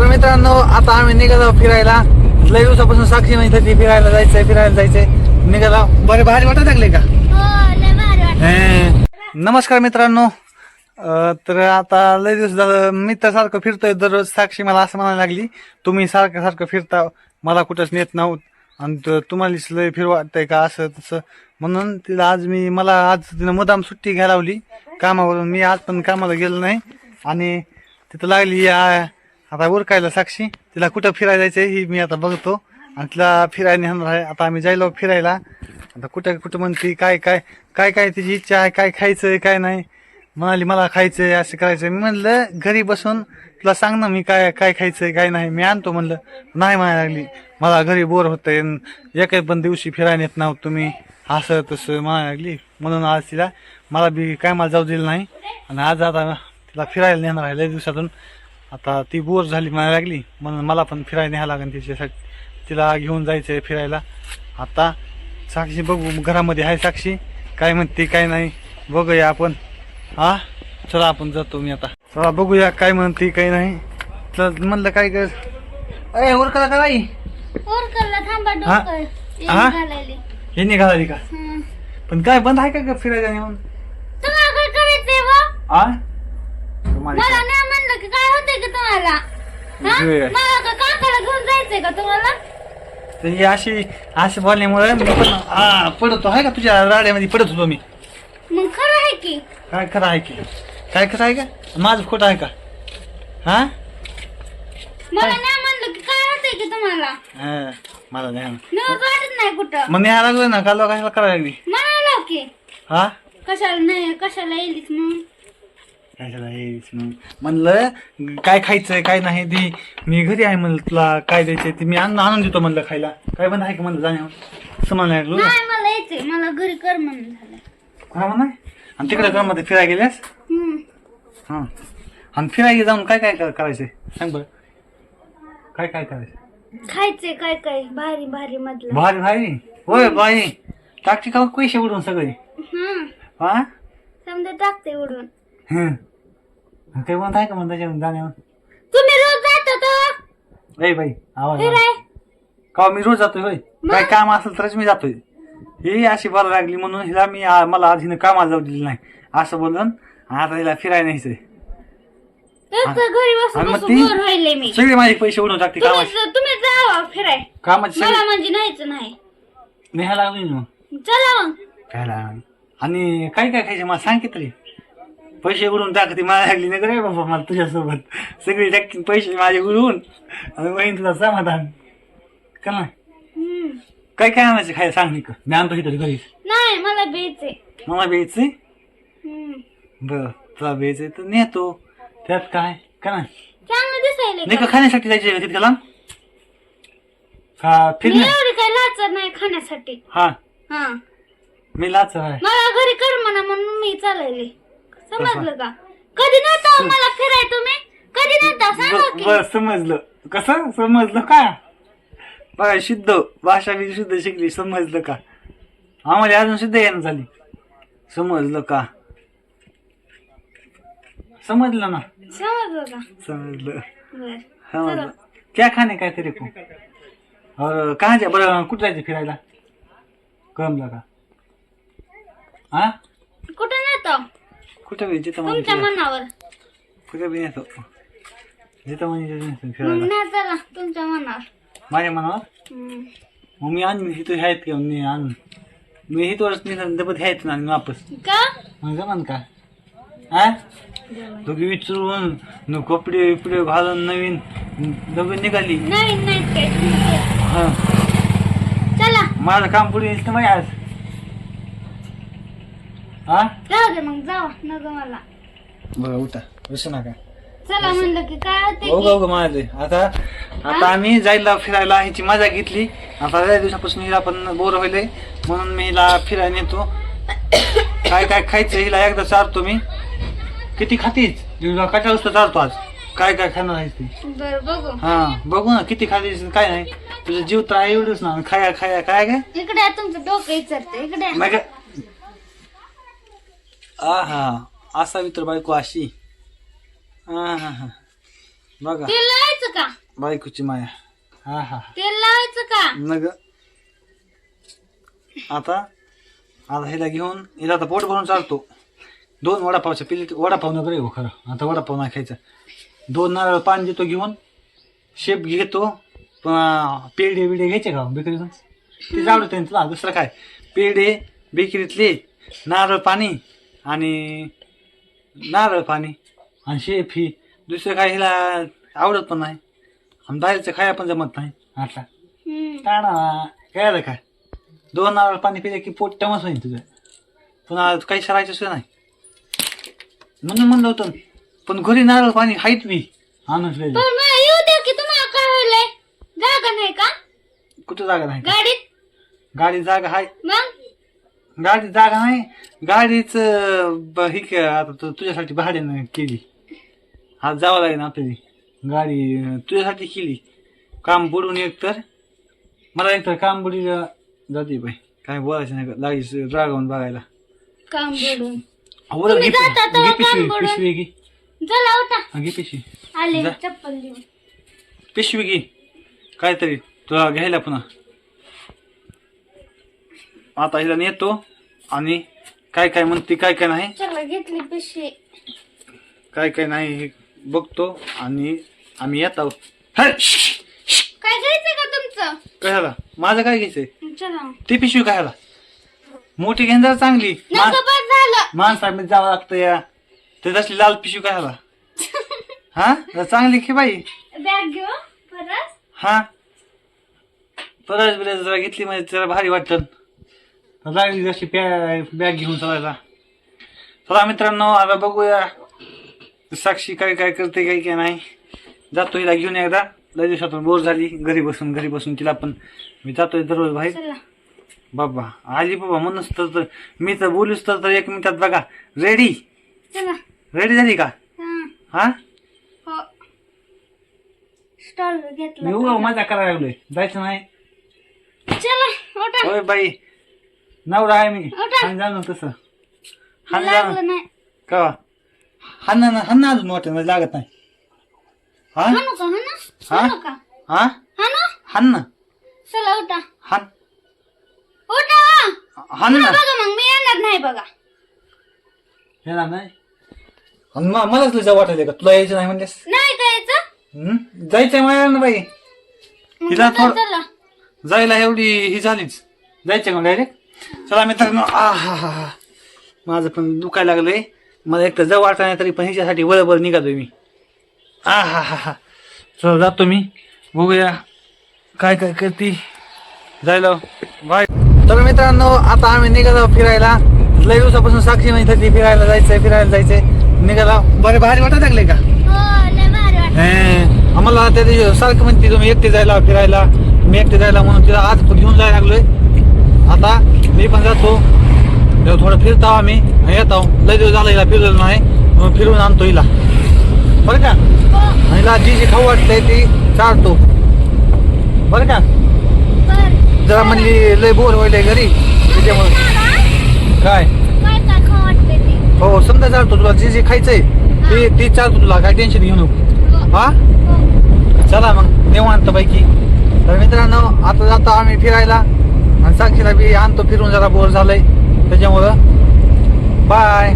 तर मित्रांनो आता आम्ही निघालो फिरायला. लय दिवसापासून साक्षी म्हणत होती फिरायला जायचंय फिरायला जायचंय. निघाला. बरे भारी वाटत लागले का? हे. नमस्कार मित्रांनो. तर आता लय दिवस झालं मी तर सारखं फिरतोय दररोज साक्षी मला असं म्हणायला लागली तुम्ही सारखं सारखं फिरता मला कुठंच नेत नव्हत आणि त- तुम्हालाच लय फिर वाटतंय का असं तसं. म्हणून तिला आज मी मला आज तिनं मुदाम सुट्टी घ्यायला लावली. कामावरून मी आज पण कामाला गेलो नाही. आणि तिथं लागली आता उरकायला साक्षी. तिला कुठं फिरायला जायचंय ही मी आता बघतो. आणि तिला फिरायला नेणार आहे. आता आम्ही जायलो फिरायला. आता कुठं कुठं म्हणते काय काय काय काय तिची इच्छा आहे काय खायचंय काय नाही. म्हणाली मला खायचंय असं करायचंय. मी म्हणलं घरी बसून तुला सांग ना मी काय काय खायचंय काय नाही. मी आणतो म्हणलं. नाही म्हणायला लागली. मला घरी बोर होतंय. न एकाही पण दिवशी फिरायला येत नाही तुम्ही. असं तसं म्हणायला लागली. म्हणून आज तिला मला बी काय मला जाऊ दिलं नाही. आणि आज आता तिला फिरायला नेणार आहे लय दिवसातून. आता ती बोर झाली म्हणायला लागली. म्हणून मला पण फिरायला न्यायला लागेल तिच्यासाठी. तिला घेऊन जायचंय फिरायला. आता साक्षी बघू घरामध्ये आहे साक्षी. काय म्हणते काय नाही. बघूया आपण. हा? चला आपण जातो मी आता. चला बघूया काय म्हणते काय नाही. चल म्हणलं काय कर? अय उरकला का नाही हा? हा? हे? निघाली का. पण काय बंद आहे का फिरायला नेऊन? तुम्हाला आ म्हणलं की काय होतंय का तुम्हाला? हा? होय. मला का काकाला घेऊन जायचंय का तुम्हाला? तर ही अशी अशी बोलण्यामुळे मी पण हा पडतो. आहे का तुझ्या राड्यामध्ये? पडत होतो मी. मग खरं आहे की? काय खरं आहे की? काय खरं आहे का? माझं खोटं आहे का? हा? मला नाही म्हणलं की काय होतंय की तुम्हाला? हा, मला नाही न्यूज वाटत नाही कुठं. मग न्यायला लागलो ना काल कशाला करायला लागली? म्हणालो की. हा? कशाला नाही कशाला येईलीच म्हणून? कशाला हेच मग म्हणलं काय खायचंय काय नाही दी मी घरी आहे म्हणलं तुला काय द्यायचंय ते मी आणून आणून देतो म्हणलं खायला. काय बंद आहे का म्हणलं जाण्यावर? असं म्हणायला लागलो. नाही मला यायचंय मला घरी कर म्हणून झालं. हा म्हणा? आणि तिकडे गरमध्ये फिरायला गेल्यास? हम्म. हा. आणि फिरायला जाऊन काय काय कर- करायचंय? सांग बरं. काय काय करायचं खायचंय काय काय? भारी भारी मधलं. भारी भारी? होय बाई. टाकते का पैसे उडून सगळे? हं हा? समजा टाकते उडून हं. काही म्हणत आहे का म्हणून त्याच्यावर जाण्यावर तुम्ही रोज जाता तो ए बाई आवाज आवाज. फिराय का मी रोज जातोय होय? काय काम असेल तरच मी जातोय. ही अशी बरं लागली म्हणून हिला मी आ- मला आज हिनं कामाला जाऊ दिली नाही. असं बोलून आता हिला फिरायला न्यायचंय. एकटं घरी बसून आणि मग बसून ती- बोर व्हायले मी. सगळे माझे पैसे उडून टाकते तुम्ही कामाचे. तुम्ही जावा फिराय. कामाचे मला सगळे म्हणजे नाहीच नाही. लागली ना मग? चला मग. काय लागली? आणि काय काय खायचं? मला सांग की तरी. पैसे उडून टाकते? मला लागली नाही रे बाबा मला तुझ्यासोबत. सगळे टाकतील पैसे माझे उडून आणि मग तुला समाधान. का ना. काय काय आणायचं खायला सांग नाही का? मी आणतो इथं घरी नाही मला बेचे मला द्यायचंय बर तुला द्यायचंय तर नेतो. त्यात काय? का ना चांगलं दिसायले नाही का? खाण्यासाठी जायचे तिथं लांब? हा मी फिरणे एवढी नाही खाण्यासाठी. हा. हा. मी लाच आहे. मला घरी कर म्हणा म्हणून मी चालले. समजलं का? कधी नव्हता हो मला फिराय तुम्ही? कधी नव्हता? सांगा की. बर समजलं. कसं? समजलं का? बघा शुद्ध भाषा बी शुद्ध शिकली समजलं का? आम्हाला अजून शुद्ध येणं झाली. समजलं का? समजलं ना? समजलं का? समजलं. बर समजलं क्या खाणे काय तरी को? और कहाँ जा बरं कुठं जायचं फिरायला? कळमला का? हा? कुठं कुठं बी जिथं तुमच्या म्हणजे मनावर. कुठं बी नेतो जिथं म्हणजे नेतो मग फिरायला नाही चला तुमच्या मनावर. माझ्या मनावर? हम्म. मग मी आणून इथं आहेत का मी आणून. मी हित वर्ष निघाल डबत आहेत ना आणि वापस. का? मग जमान का? हा दोघी विचारून न कपडे बिपडे घालून नवीन दोघी निघाली. नवीन नाहीत काय. हा. चला. माझं काम पुढे येईल तर माहिती आज. हा? जाऊ दे मग जावा नग मला. बरं उठा. बसू नका. चला म्हणलं की काय होते हो ग माझे. आता आता आम्ही जायला फिरायला ह्याची मजा घेतली. आता लय दिवसापासून हिला पण बोर व्हायलंय. म्हणून मी हिला फिरायला नेतो. काय काय खायचं हिला एकदा चारतो मी. किती खातीच हिला कटा तर चारतो आज. काय काय खाणार आहेस ती? बर बघू. हा बघू ना किती खातीस काय नाही. तुझं जीव तर आहे एवढंच ना. खाया खाया काय काय? इकडे आहे तुमचं डोकं विचारते इकडे आहे. मग आ हा असावी तर बायको अशी. हा हा. हा बघा. तेल लावायचं का? बायकोची माया. हा हा तेल लावायचं का? नग आता आता हिला घेऊन हिला आता पोट भरून चालतो. दोन वडापावच्या पिली वडापाव नगर हो खरं. आता वडापाव नाही खायचा. दोन नारळ पाणी देतो घेऊन शेप घेतो पुन्हा पेढे बिडे घ्यायचे का बेकरीतून? ते जाऊ दे तुला दुसरं काय? पेढे बेकरीतले नारळ पाणी आणि नारळ पाणी आणि ही दुसरं काय हिला आवडत पण नाही. आणि बाहेरचं खाया पण जमत नाही. आता. टाळा काय आलं काय दोन नारळ पाणी पिले की पोट टमस होईल तुझं. पुन्हा काही सरायचं सुद्धा नाही. म्हणून म्हणलं होतं पण घरी नारळ पाणी हाईत मी. आणून ठेवलेलं. पण मला येऊ द्या की तुम्हाला काय व्हायलंय जागा नाही का? कुठं जागा नाही? गाडीत? गाडी जागा आहे मग? गाडी जागा नाही. गाडीच ही के- आता तू तुझ्यासाठी भाड्यानं केली. आज जावं लागेल आपल्याला. गाडी अं, तुझ्यासाठी केली. काम बुडून एक तर मला एक तर काम बुडी जाते बाई. काय बोलायचं नाही लागली रागावून बघायला. काम बुडून. बरं, तुम्ही घे जाता घे पिशवी काम बुडून. पिशवी घे. चला उठा. हा, घे पिशवी. आले जा. चप्पल देऊन. पिशवी घे. काहीतरी तुला घ्यायला पुन्हा. आता हिला नेतो. आणि काय काय म्हणते काय काय नाही? चला घेतली पिशवी. काय काय नाही हे बघतो आणि आम्ही येत आहोत. हट! काय घ्यायचं का तुमचं? काय झाला? माझं काय घ्यायचंय? चला. ती पिशवी काय झाला? मोठी घेणार चांगली. मा- नको बस झालं. माणसामध्ये जावं लागतं या. ते तसली लाल पिशवी काय झाला? हा? जरा चांगली की बाई? बॅग घेऊ परत? हा? परत बिरस जरा घेतली म्हणजे जरा भारी वाटतं लागली जशी बॅग घेऊन चालायला. चला मित्रांनो आता बघूया. साक्षी काय काय करते काय काय नाही. जातो हिला घेऊन एकदा. लय दिवसातून बोर झाली. घरी बसून घरी बसून तिला पण. मी जातोय दररोज चला. बाबा आली बाबा म्हणूनच तर मी तर बोलूच तर एक मिनिटात बघा. रेडी चला. रेडी झाली का? हा. हा? मी घेतला उगा मजा करायला लागलोय. जायचं नाही. बाई. नवरा आहे मी. हान जाणं तसं. हान जाणं लागलं नाही. का हान अजून वाटत लागत नाही. हा? हाणू का? हाणू? हा? हाणू का? हा? हाणू? हान ना. चला उठा. हान उठा. हान ना. बघा मग मी येणार नाही बघा. येणार नाही? आणि म- मलाच वाटायला का? तुला यायचं नाही म्हणलेस नाही हं? जायचंय मला ना बाई. मग हिला उठा, थोडं- चला. जायला एवढी ही झालीच. जायचं का डायरेक्ट चला मित्रांनो आ हा हा हा माझं पण दुखायला लागलंय. मला एक तर जवळ वाटत नाही तरी पण ह्याच्यासाठी वळबळ निघालोय मी. आ हा हा हा चला जातो मी. बघूया काय काय करते. जायला. बाय. तर मित्रांनो आता आम्ही निघालो फिरायला. लय दिवसापासून साक्षी म्हणत होती फिरायला जायचंय फिरायला जायचंय. निघाला. बरे भारी वाटत लागले का? हो आम्हाला त्या दिवशी सारखं म्हणते तुम्ही एकटे जायला फिरायला. मी एकटे जायला म्हणून तिला आज घेऊन जायला लागलोय. आता मी पण जातो. तेव्हा थोडं फिरतो आम्ही. येतो. लय दिवस झाला हिला फिरलो नाही. मग फिरून आणतो हिला. बरं का? आणि हिला जी जी खाऊ वाटते ती चालतो बरं का? जरा म्हणली लय बोर होईल घरी. त्याच्यामुळे. काय? हो समजा चालतो तुला जी जी खायचंय ती ती चालतो तुला. काय टेन्शन घेऊ नको. हा? चला मग निवांत पैकी. तर मित्रांनो आता जातो आम्ही फिरायला. आणि सांगशीला बी आणतो फिरून जरा बोर झालंय. त्याच्यामुळं बाय